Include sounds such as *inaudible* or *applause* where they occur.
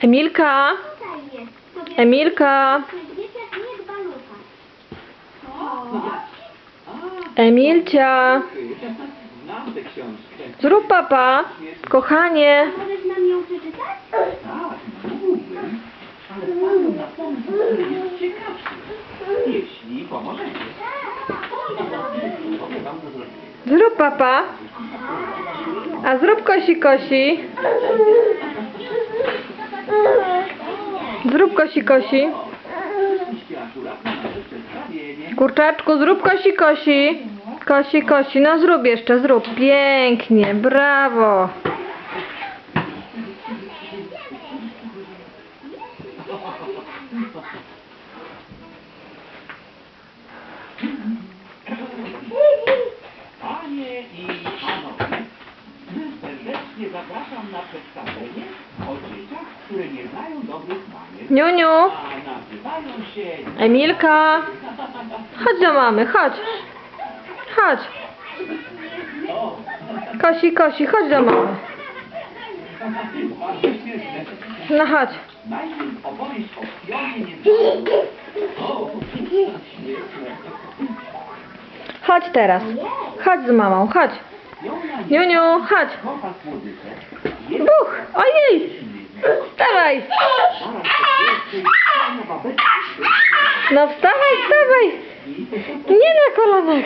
Emilka, Emilka. Emilcia, zrób papa, kochanie. Zrób papa. A zrób kosi kosi. Zrób kosi kosi. Kurczaczku, zrób kosi kosi. Kosi kosi. No zrób jeszcze, zrób. Pięknie, brawo. Panie i zapraszam na przedstawienie o dzieciach, które nie znają dobrych manier, Niuniu, a nazywają się... Emilka. *laughs* Chodź do mamy, chodź. Chodź. Kosi kosi, chodź do mamy. bardzo śmieszne. No chodź. Najpierw opowieść o pionie nieznanym. O, śmieszne. Chodź teraz. Chodź z mamą, chodź. Niuniu, chodź. Buch, ojej. Wstawaj. No wstawaj, wstawaj. Nie na kolanach.